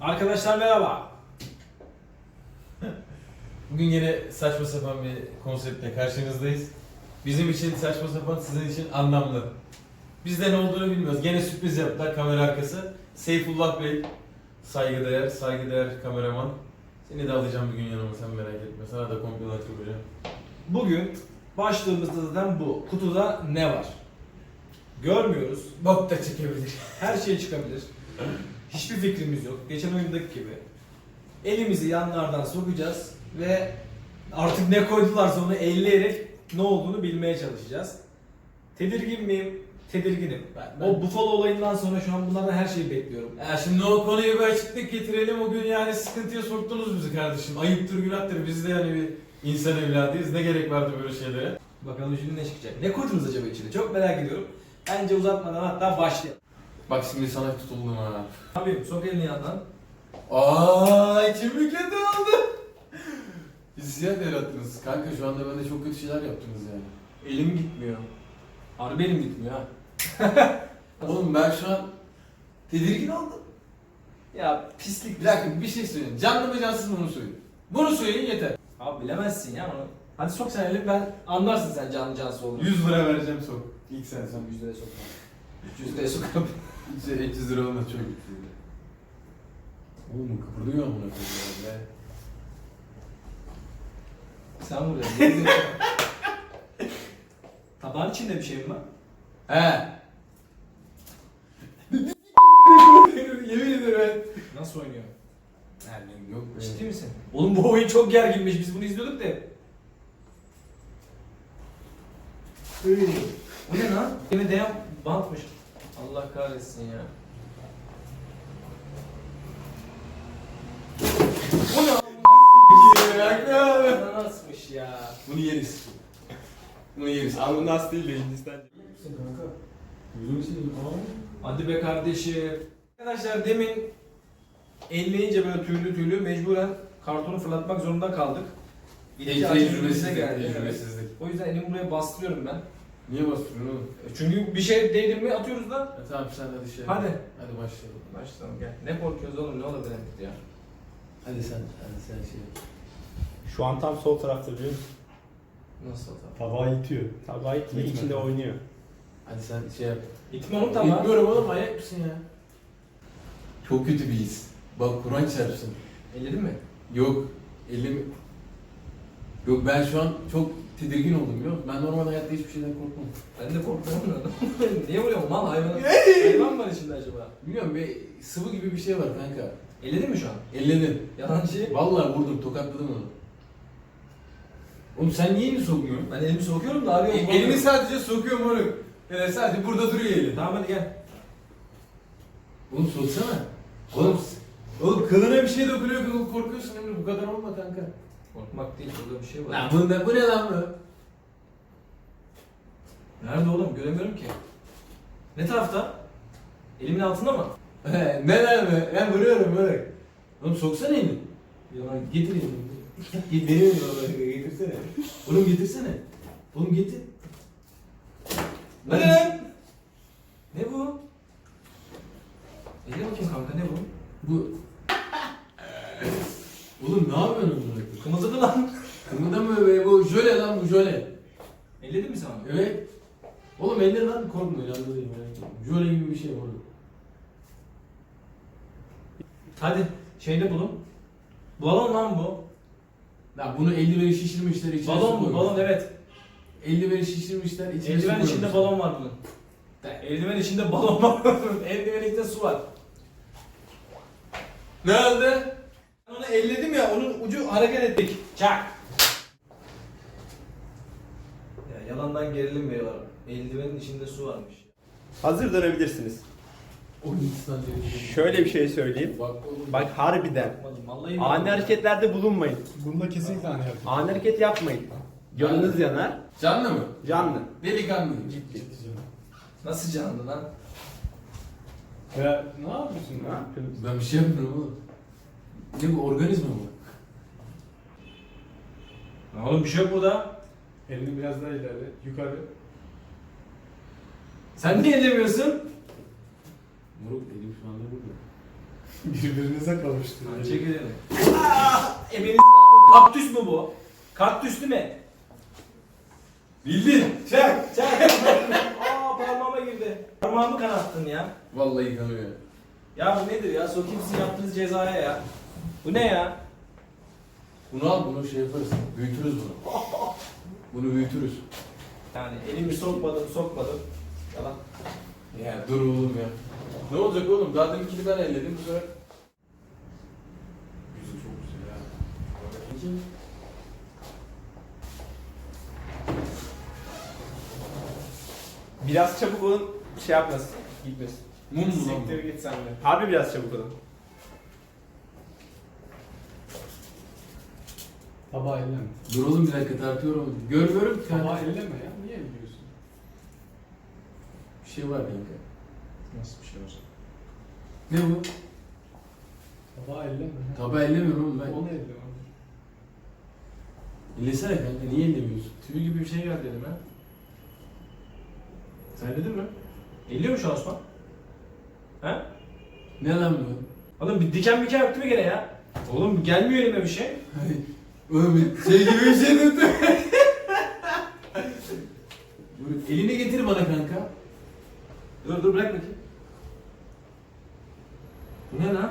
Arkadaşlar merhaba. Bugün yine saçma sapan bir konseptle karşınızdayız. Bizim için saçma sapan, sizin için anlamlı. Bizde ne olduğunu bilmiyoruz. Gene sürpriz yaptılar kamera arkası. Seyfullah Bey, saygıdeğer, saygıdeğer kameraman. Seni de alacağım bir gün yanıma sen merak etme. Sana da komplolar kuracağım. Bugün başlığımızda zaten bu. Kutuda ne var? Görmüyoruz. Bok da çekebilir. Her şey çıkabilir. Hiçbir fikrimiz yok. Geçen oyundaki gibi. Elimizi yanlardan sokacağız ve artık ne koydularsa onu elleyerek ne olduğunu bilmeye çalışacağız. Tedirgin miyim? Tedirginim. Ben- ben- O Buffalo olayından sonra şu an bunlardan her şeyi bekliyorum. Ya şimdi o konuyu bir açıklık getirelim. O gün yani sıkıntıya soktunuz bizi kardeşim. Ayıptır günahtır. Biz de yani bir insan evladıyız. Ne gerek vardı böyle şeylere? Bakalım şimdi ne çıkacak. Ne koydunuz acaba içine? Çok merak ediyorum. Bence uzatmadan hatta başlayalım. Bak şimdi sana tutuldum ha. Abi sok elini yandan. Aa içim kötü oldu. Hissiyat yarattınız. Kanka şu anda bende çok kötü şeyler yaptınız yani. Elim gitmiyor. Harbi elim gitmiyor ha. Oğlum ben şu an tedirgin oldum. Ya pislik. Bir dakika bir şey söyleyeyim. Canlı mı cansız mı bunu söyleyin. Bunu söyleyin yeter. Abi bilemezsin ya onu. Hadi sok sen elini ben anlarsın sen canlı cansız olduğunu. 100 lira vereceğim sok. İlk sen son. 100 liraya sokma. 100 liraya sokarım. Hiç 300 lira olmaz çok yüksek. Oğlum kıpırdıyor amına koyayım ya. be. Sen vuruyorsun. Tabağın içinde bir şey mi var? He. Yemin ederim ben. Nasıl oynuyor? Nereden yok be. Ciddi misin? Oğlum bu oyun çok gerginmiş. Biz bunu izliyorduk da. Bu ne lan? Yine değen bantmış. Allah kahretsin ya. Bu ne? Bunu Ananasmış ya. yeriz. Bunu yeriz. Abi nasıl değil de Hindistan. Hadi be kardeşim. Arkadaşlar demin elleyince böyle tüylü tüylü mecburen kartonu fırlatmak zorunda kaldık. İlk Tecrübesizlik. geldi. Tecrübesizlik. O yüzden elimi buraya bastırıyorum ben. Niye bastırıyorsun oğlum? Çünkü bir şey değdir mi atıyoruz da. Ya tamam sen hadi şey. Hadi. Hadi başlayalım. Başlayalım gel. Ne korkuyoruz oğlum ne olabilir ya? Hadi sen, hadi sen şey. Şu an tam sol tarafta biliyor musun? Nasıl tabii? Tabağı itiyor. Tabağı itiyor, İtme. içinde oynuyor. Hadi sen şey yap. İtme onu tamam. Bilmiyorum oğlum manyak mısın ya? Çok kötü bir his. Bak Kur'an çarpsın. Elledin mi? Yok. Elim... Yok ben şu an çok tedirgin oldum musun? Ben normal hayatta hiçbir şeyden korkmam. Ben de korkuyorum da. Niye vuruyorsun mal hayvan? hayvan var içinde acaba? Bilmiyorum bir sıvı gibi bir şey var kanka. Elledin mi şu an? Elledim. Yalancı. Vallahi vurdum, tokatladım onu. Oğlum sen niye elini sokmuyorsun? Ben elimi sokuyorum da arıyorum. E, elini sadece sokuyorum onu. Yani sadece burada duruyor elin. Tamam hadi gel. Oğlum soksana. Oğlum, oğlum kılına bir şey dokunuyor, korkuyorsun Emre. Bu kadar olma kanka. Korkmak değil burada bir şey var. Lan bunda, bu ne lan bu? Nerede oğlum? Göremiyorum ki. Ne tarafta? Elimin altında mı? He, ne lan be? Ben vuruyorum böyle. Oğlum soksana elini. Yalan getir elini. Git elimi böyle getirsene. Oğlum getirsene. Oğlum getir. Bu ne lan? Ne bu? Elle bakayım kanka ne bu? Bu... Oğlum ne yapıyorsun bunu? Kımıldadı lan. Kımıldamıyor be bu jöle lan bu jöle. Elledin mi sen onu? Evet. Oğlum elde lan korkma değil merak etme. Jöle gibi bir şey oğlum. Hadi şeyde bulun. Balon lan bu. Ya bunu eldiveni şişirmişler içine balon bu, balon evet. Eldiveni şişirmişler içine Eldiven su içinde balon var bunun. Ya, Eldiven içinde balon var. Eldiven içinde su var. Ne oldu? Ben onu elledim ya, onun ucu hareket ettik. Çak. Ya yalandan gerilim veriyorlar. Eldivenin içinde su varmış. Hazır dönebilirsiniz. Şöyle bir şey söyleyeyim. Bak oğlum. Bak harbiden. Vallahi Ani hareketlerde bulunmayın. Bunda kesinlikle hani yaptım. Ani hareket yapmayın. Canınız yanar. Canlı mı? Canlı. Delikanlı. Nasıl canlı lan? Ya ne yapıyorsun Ne lan? Ben bir şey yapmıyorum oğlum. Ne bu organizma mı? Ya Oğlum bir şey yok burada. Elini biraz daha ileri, yukarı. Sen niye ellemiyorsun? Moruk elim şu anda burada. Birbirinize kavuşturun. Çek. Aa, Emeğinizin namı kaktüs mü bu? Kaktüs değil mi? Bildin. Çak. Çak. Aa parmağıma girdi. Parmağımı kanattın ya. Vallahi kanıyor. Ya bu nedir ya? Sokayım sizin yaptığınız cezaya ya. Bu ne ya? Bunu al bunu şey yaparız. Büyütürüz bunu. Bunu büyütürüz. Yani elimi sokmadım sokmadım. Yalan. Ya dur oğlum ya. Ne olacak oğlum? Daha deminkini ben elledim bu sefer. Yüzü çok güzel ya. Bakayım. Biraz çabuk olun şey yapmasın. Gitmesin. Mum mu lan Siktir git sen de. Harbi biraz çabuk olun. Tabağı elleme. Dur oğlum bir dakika tartıyorum. Görmüyorum ki. Tabağı elleme ya. Niye biliyorsun? Bir şey var kanka. Nasıl bir şey olacak? Ne bu? Tabağı elleme. Tabağı ellemiyorum oğlum ben. Onu elleme. Ellesene kanka niye ellemiyorsun? Tüy gibi bir şey geldi elime. Sen dedin mi? Elliyor mu şu an Osman? He? Ne lan bu? Oğlum bir diken miken yaptı mı gene ya? Oğlum gelmiyor elime bir şey. Oğlum şey gibi bir şey dedi. Dur, Elini getir bana kanka. Dur dur bırak bakayım. Bu ne lan?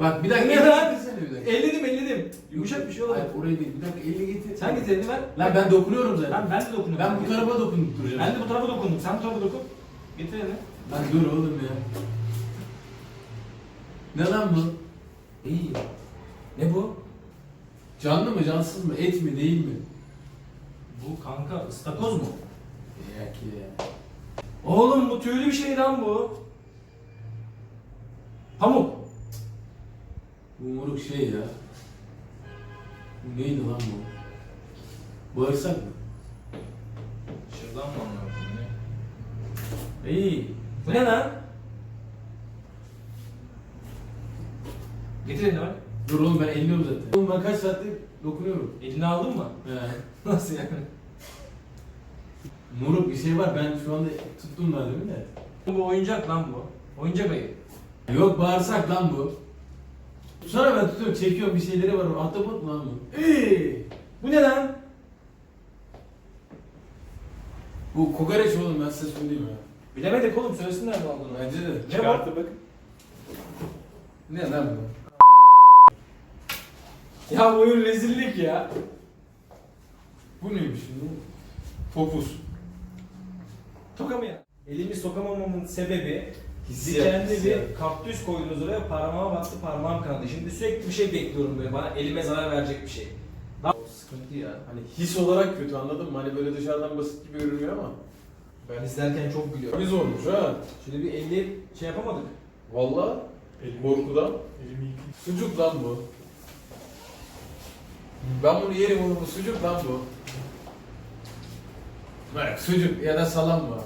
Bak bir dakika Ne elini lan? getirsene bir dakika. Elledim elledim. Yumuşak bir şey oldu. Hayır orayı değil bir dakika elini getir. Sen git elini ver. Lan ben dokunuyorum zaten. Ben, ben de dokunuyorum. Ben bu tarafa dokunup duracağım. Ben de bu tarafa dokundum. Sen bu tarafa dokun. Getir elini. Lan dur oğlum ya. Ne lan bu? İyi. Ne bu? Canlı mı cansız mı? Et mi değil mi? Bu kanka ıstakoz mu? Ya ki ya. Oğlum bu tüylü bir şey lan bu. Pamuk. Bu moruk şey ya. Bu neydi lan bu? Bağırsak mı? Şırdan mı anlıyorsun ne? İyi. Bu ne lan? Getir elini ver. Dur oğlum ben elliyorum zaten. Oğlum ben kaç saattir dokunuyorum. Elini aldın mı? He. Nasıl yani? Moruk bir şey var ben şu anda tuttum daha demin de. Bu oyuncak lan bu. Oyuncak ayı. Yok bağırsak lan bu. Sonra ben tutuyorum çekiyorum bir şeyleri var. Ahtapot mu lan bu? İyi. Bu ne lan? Bu kokoreç oğlum ben size söyleyeyim ya. Bilemedik oğlum söylesinler ne olduğunu. Bence de. Ne bu? Çıkartı bakın. Ne lan bu? Ya bu oyun rezillik ya. Bu neymiş şimdi? Topuz. Toka mı ya? Elimi sokamamamın sebebi Hissiyat, dikenli hissiyat. bir kaktüs koydunuz oraya parmağıma battı parmağım kanadı. Şimdi sürekli bir şey bekliyorum böyle bana elime zarar verecek bir şey. Daha sıkıntı ya. Hani his olarak kötü anladın mı? Hani böyle dışarıdan basit gibi görünüyor ama. Ben izlerken çok gülüyorum. Bir zormuş ha. Şöyle bir elli şey yapamadık. Valla. Korkudan. elimi yıkayım. Sucuk lan bu. Ben bunu yerim oğlum. Bu sucuk lan bu. Bak sucuk ya da salam mı?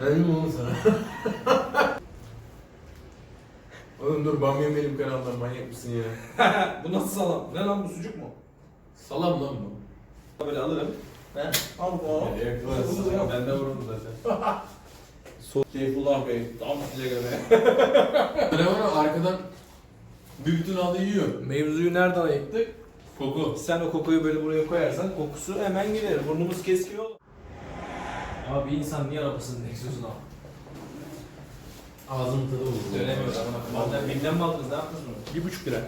Verdim oğlum sana. oğlum dur bamya benim kanaldan manyak mısın ya? bu nasıl salam? Ne lan bu sucuk mu? Salam lan bu. Böyle alırım. Ben al bu. Ben de vururum zaten. Seyfullah Bey. Tam size göre. Ben onu arkadan bir bütün aldı yiyor. Mevzuyu nereden ayıktık? Koku. Sen o kokuyu böyle buraya koyarsan kokusu hemen gider. Burnumuz keskin olur. Abi bir insan niye arabasının egzozunu al? Ağzımın tadı vurdu. Dönemiyor ama. Vallahi bilmem mi aldınız? Ne yaptınız bunu? Bir buçuk lira.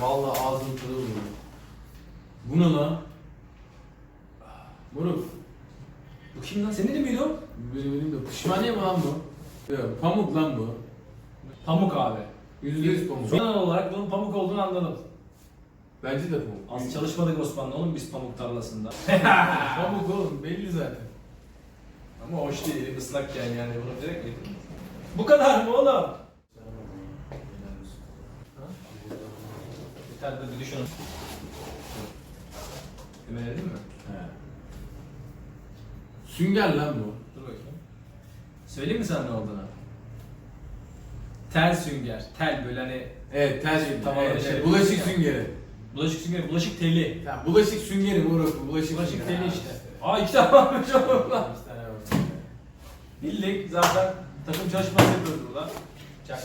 Vallahi ağzımın tadı vurdu. Bu ne lan? Moruk. Bu kim lan? Senin de miydi o? Benim elimde pişmaniye mi lan bu? Yok pamuk lan bu. Pamuk abi. Yüzde yüz pamuk. Genel olarak bunun pamuk olduğunu anladım. Bence de pamuk. Az çalışmadık Osmanlı oğlum biz pamuk tarlasında. pamuk oğlum belli zaten. Ama hoş değil, ıslakken yani bunu direkt mi? Bu kadar mı oğlum? Bir tane de bir düşünün. Emeledin mi? He. Sünger lan bu. Dur bakayım. Söyleyeyim mi sana ne olduğunu? Tel sünger. Tel böyle hani Evet ters Şey, sünger. tamam, evet, şey, evet. Bulaşık ya. süngeri. bulaşık sünger, bulaşık teli. Ya, bulaşık süngeri bu bulaşık Bulaşık süngeri. teli işte. Aa iki tane varmış oğlum lan. İki tane var. Bildik zaten takım çalışması yapıyoruz burada.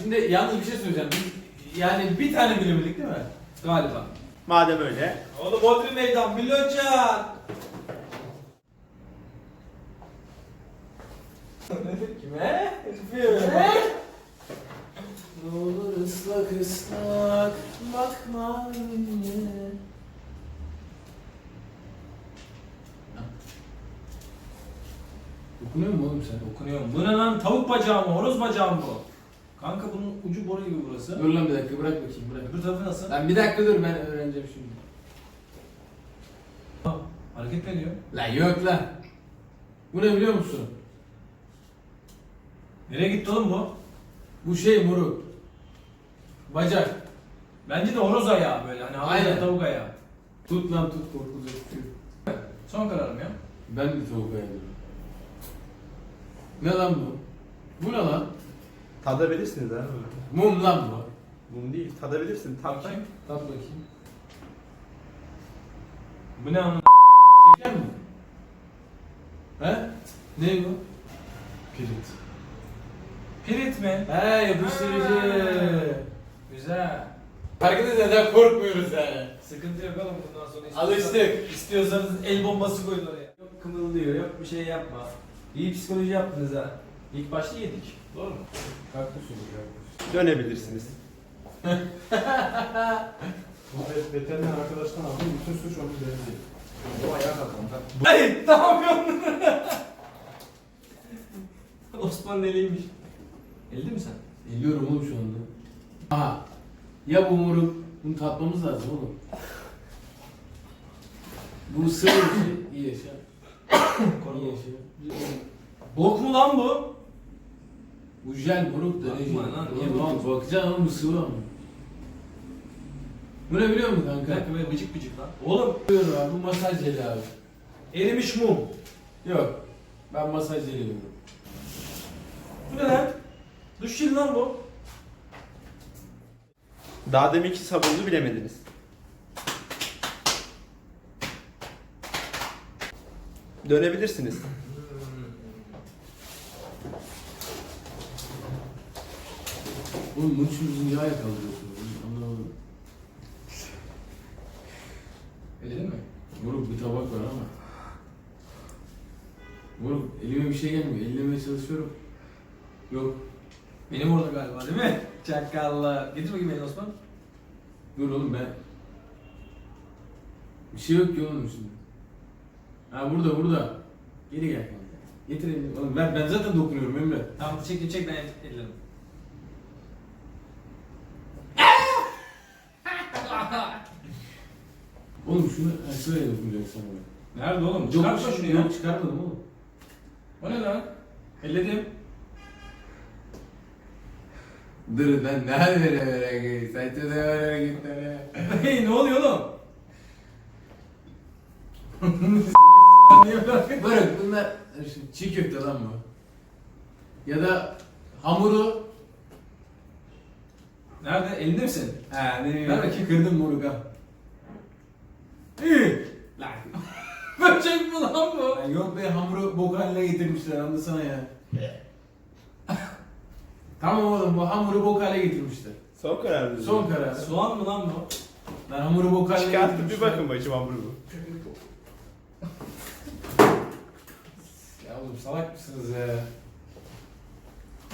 Şimdi yalnız bir şey söyleyeceğim. Biz yani bir tane bilemedik değil mi? Galiba. Madem öyle. Oğlum Bodrum Meydan, Milyocan. Kime? Kime? Islak ıslak bakma önüne. Dokunuyor mu oğlum sen? Dokunuyor mu? Bu ne lan? Tavuk bacağı mı? Horoz bacağı mı bu? Kanka bunun ucu boru gibi burası. Dur lan bir dakika bırak bakayım bırak. Öbür tarafı nasıl? Lan bir dakika dur ben öğreneceğim şimdi. Hareket ediyor. Lan yok lan. Bu ne biliyor musun? Nereye gitti oğlum bu? Bu şey moruk. Bacak. Bence de horoz ayağı böyle. Hani Aynen. Aynen. tavuk ayağı. Tut lan tut korkulacak. Son kararım ya. Ben de tavuk ayağı diyorum. Ne lan bu? Bu ne lan? Tadabilirsiniz ha. Mum lan bu. Bunu değil. Tadabilirsin. Tat Bakayım. Tat bakayım. Bu ne amına? Şeker mi? He? Ne bu? Pirinç. Pirit mi? He yapıştırıcı. Güzel. Farkında neden korkmuyoruz yani. Sıkıntı yok oğlum bundan sonra. Alıştık. İstiyorsanız el bombası koyun oraya. Yok kımıldıyor, yok bir şey yapma. İyi psikoloji yaptınız ha. İlk başta yedik. Doğru mu? Kalkmış olur Dönebilirsiniz. Bu vet- veteriner arkadaştan aldım. Bütün suç onun üzerinde. O ayağa kalkalım. Ay ne yapıyorsun? Osman neliymiş? Elde mi sen? Eliyorum oğlum şu anda. Aha. Ya bu moruk. Bunu tatmamız lazım oğlum. Bu sıvı bir şey. İyi yaşa. İyi yaşa. Bok mu lan bu? Bu jel moruk da ne Bakma jel? lan, niye Oğlum bakıyorsun? Bakacaksın oğlum bu sıvı ama. Bu ne biliyor musun kanka? dakika böyle bıcık bıcık lan. Oğlum Biliyorum abi bu masaj jeli abi. erimiş mum. Yok. Ben masaj jeli diyorum. Bu ne lan? Duş jeli lan bu. Daha deminki sabunlu bilemediniz. Dönebilirsiniz. Oğlum bunun için bizi niye ayağa kaldırıyorsun? Anlamadım. Değil mi? Moruk bir tabak var ama. Moruk elime bir şey gelmiyor. Ellemeye çalışıyorum. Yok. Benim orada galiba değil mi? Çakallar. Getir bakayım elini Osman. Dur oğlum ben. Bir şey yok ki oğlum şimdi. Ha burada burada. Geri gel. Getir elini. Oğlum ben, ben zaten dokunuyorum Emre. Tamam çek çek ben ellerim. Oğlum şunu ha, şuraya dokunacaksın bana. Nerede oğlum? Çıkartma şunu ya. Yok çıkarmadım oğlum. O ne lan? Elledim. Dur lan ne haberi böyle Saçma da böyle gitti Hey ne oluyor oğlum? Bırak bunlar çiğ köfte lan bu. Ya da hamuru Nerede? Elinde misin? Ha ne bileyim. Ben bakayım. kırdım moruk ha. Lan. Böcek mi lan bu? Yok be hamuru bok haline getirmişler anlasana ya. tamam oğlum bu hamuru bok hale getirmişler. Son karar Son karar. Soğan mı lan bu? Ben hamuru bok haline Çıkartıp bir getirmişler. bakın bacım hamuru bu. Ya oğlum salak mısınız ya?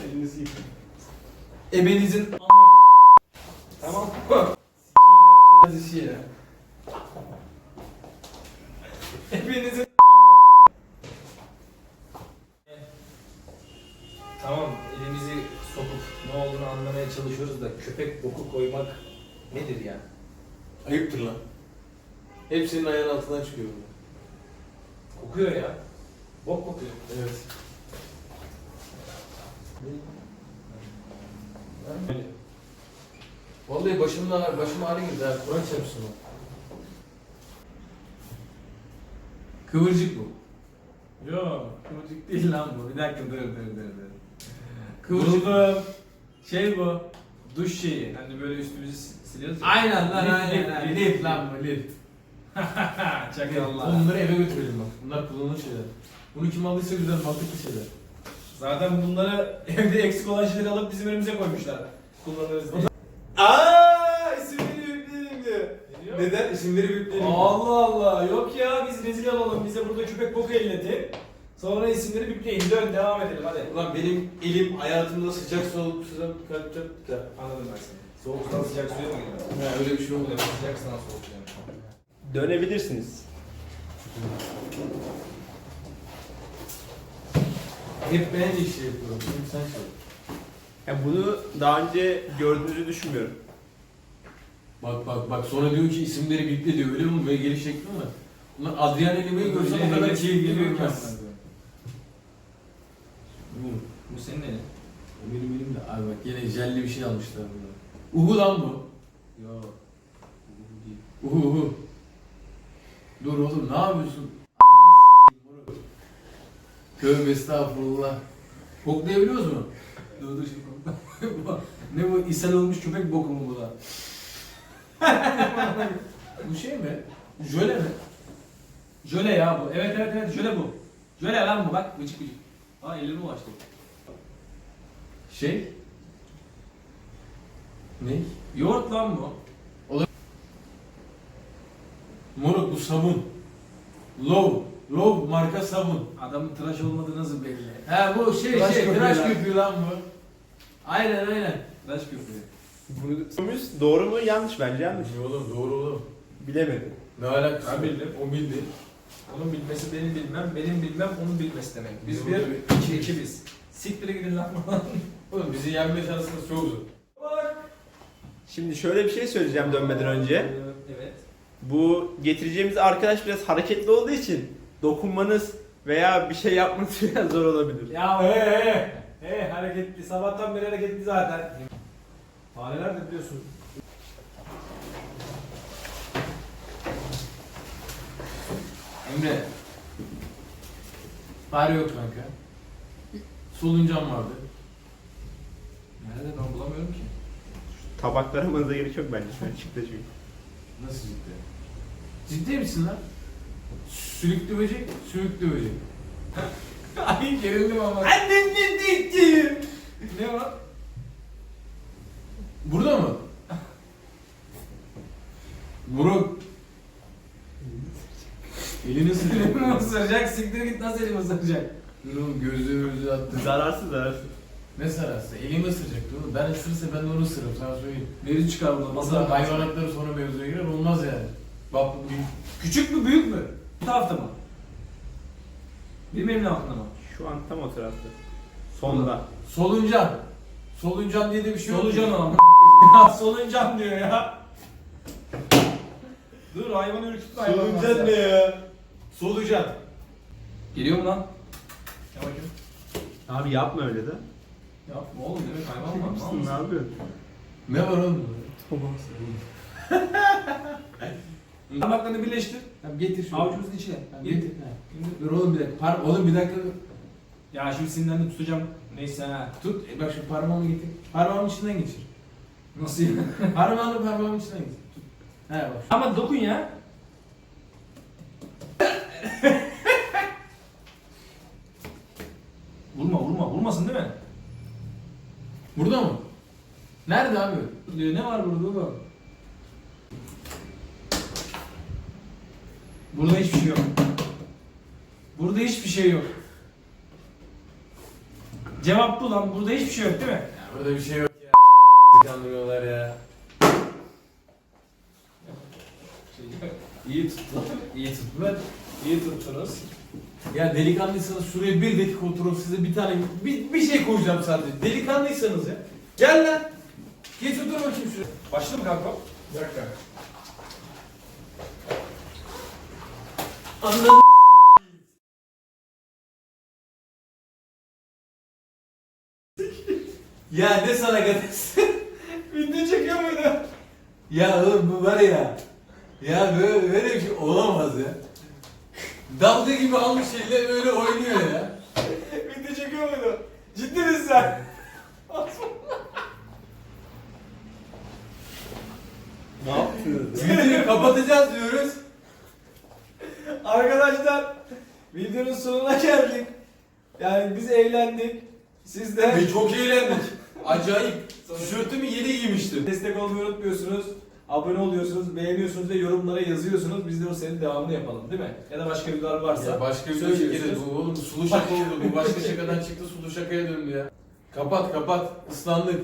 Elinizi yıkayın. Ebenizin Tamam. Hadi şey ya. Ebenizin da köpek boku koymak nedir ya? Ayıptır lan. Hepsinin ayağının altından çıkıyor bunlar. Kokuyor ya. Bok kokuyor. Evet. Vallahi başımın ağrı, başım ağrı girdi ha. Kur'an çarpsın o. Kıvırcık bu. Yok, kıvırcık değil lan bu. Bir dakika dur dur dur dur. Kıvırcık. Buldum. Şey bu. Duş şeyi. Hani böyle üstümüzü sil- siliyoruz ya. Aynen lan aynen. lif, aynen. lif, lan bu lif. Çakallar. Onları eve götürelim bak. Bunlar kullanılır şeyler. Bunu kim aldıysa güzel mantıklı şeyler. Zaten bunları evde eksik olan şeyleri alıp bizim önümüze koymuşlar. Kullanırız diye. Aaa isimleri yükleyelim diyor. Neden? İsimleri büyüklerim. Allah Allah yok ya biz rezil olalım bize burada köpek boku elleti. Sonra isimleri bükleyin dön devam edelim hadi. Ulan benim elim hayatımda sıcak soğuk sudan kalkacak da. Anladım ben seni. Soğuk sudan sıcak suya mı gidiyor? Ha, öyle bir şey oldu. Demek sıcak sudan soğuk suya. Dönebilirsiniz. Hep ben de şey yapıyorum. Şimdi sen şey. Ya bunu daha önce gördüğünüzü düşünmüyorum. Bak bak bak sonra diyor ki isimleri birlikte diyor öyle mi? Böyle geliş şekli mi? Ulan Adrian Elime'yi görsem o kadar keyif geliyor ki. Bilmiyorum. Bu senin elin. O benim elimde. Abi bak yine jelli bir şey almışlar bunlar. Uhu lan bu. Yok. Uhu uhu. Dur oğlum ne yapıyorsun? Tövbe estağfurullah. Koklayabiliyoruz mu? Dur dur şimdi kokla. ne bu ishal olmuş köpek boku mu bu da? bu şey mi? Jöle mi? Jöle ya bu. Evet evet evet jöle bu. Jöle lan bu bak gıcık gıcık. Aa elime ulaştı. Şey? Ne? Yoğurt lan bu. Moruk bu sabun. Low. Low marka sabun. Adamın tıraş olmadığı nasıl belli? Ha bu şey Tıraş şey köpüğü tıraş lan. köpüğü lan bu. Aynen aynen. Tıraş köpüğü. Bunu doğru mu yanlış bence yanlış. Oğlum doğru oğlum. Bilemedim. Ne alakası Ben var? bildim. O bildi. Onun bilmesi benim bilmem, benim bilmem onun bilmesi demek. Biz bir, iki, iki biz. Siktir'e gidin lan. Oğlum bizi yenme şansınız çok zor. Şimdi şöyle bir şey söyleyeceğim dönmeden önce. Evet. Bu getireceğimiz arkadaş biraz hareketli olduğu için dokunmanız veya bir şey yapmanız biraz zor olabilir. Ya he he. He hareketli. Sabahtan beri hareketli zaten. Fareler de biliyorsun. Emre. Fare yok kanka. Soluncan vardı. Nerede ben bulamıyorum ki. Tabaklara almanıza gerek yok bence. Şöyle çıktı çünkü. Nasıl ciddi? Ciddi misin lan? Sülüklü böcek, sülüklü böcek. Ay gerildim ama. Annem ciddi ne o? Burada mı? Buruk. Elini ısırıyor. Elimi ısıracak, siktir git nasıl elimi ısıracak? Dur oğlum gözlüğü gözlüğü attı. Zararsız zararsız. Ne sararsa? Elimi ısıracaktı oğlum. Ben ısırırsa ben de onu ısırırım sana söyleyeyim. Biri çıkar buradan. Masa hayvanatları sonra mevzuya girer olmaz yani. Bak bu büyük. Küçük mü büyük mü? Bu tarafta mı? Benim elimin altında mı? Şu an tam o tarafta. Sonda. Soluncan. Soluncan diye de bir şey yok. Solucan ya soluncan diyor ya. Dur hayvan ürkütme hayvan. Soluncan ne ya? Solucan. Geliyor mu lan? Ya bakayım. Abi yapma öyle de. Yapma oğlum demek hayvan var. ne yapıyorsun? Ne var oğlum? Parmaklarını birleştir. Tamam getir şunu. Avucumuzun içine. Tamam, Getir. getir. Dur oğlum bir dakika. Par oğlum bir dakika. Ya şimdi sinirlerini tutacağım. Neyse ha. Tut. E bak şu parmağımı getir. Parmağımın içinden geçir. Nasıl ya? Parmağını parmağımın içinden geçir. Tut. He bak. Ama dokun ya. vurma vurma vurmasın değil mi? Burada mı? Nerede abi? Ne var burada oğlum? Burada hiçbir şey yok. Burada hiçbir şey yok. Cevap bu lan. Burada hiçbir şey yok değil mi? Ya burada bir şey yok ya. Kandırıyorlar ya. İyi tuttu. İyi tuttular. İyi tuttunuz. Ya delikanlıysanız şuraya bir dakika oturup size bir tane bir, bir şey koyacağım sadece. Delikanlıysanız ya. Gel lan. Geç otur bakayım şuraya. Başladı mı kanka? Bir dakika. Anladım. ya ne sana kadar Video çekiyor muydu? Ya oğlum bu var ya. Ya böyle, böyle bir şey olamaz ya. Dalga gibi almış elle böyle oynuyor ya. Video çekiyor muydu? Ciddi misin sen? Ne yaptınız? Videoyu kapatacağız diyoruz. Arkadaşlar videonun sonuna geldik. Yani biz eğlendik. Siz de Ve çok eğlendik. Acayip. Tişörtümü yeni giymiştim. destek olmayı unutmuyorsunuz. Abone oluyorsunuz, beğeniyorsunuz ve yorumlara yazıyorsunuz. Biz de o senin devamını yapalım değil mi? Ya da başka videolar varsa. Ya başka bir şey söylüyorsunuz. çekeriz. Bu oğlum sulu şaka oldu. Bu başka şakadan çıktı sulu şakaya döndü ya. Kapat kapat. Islandık.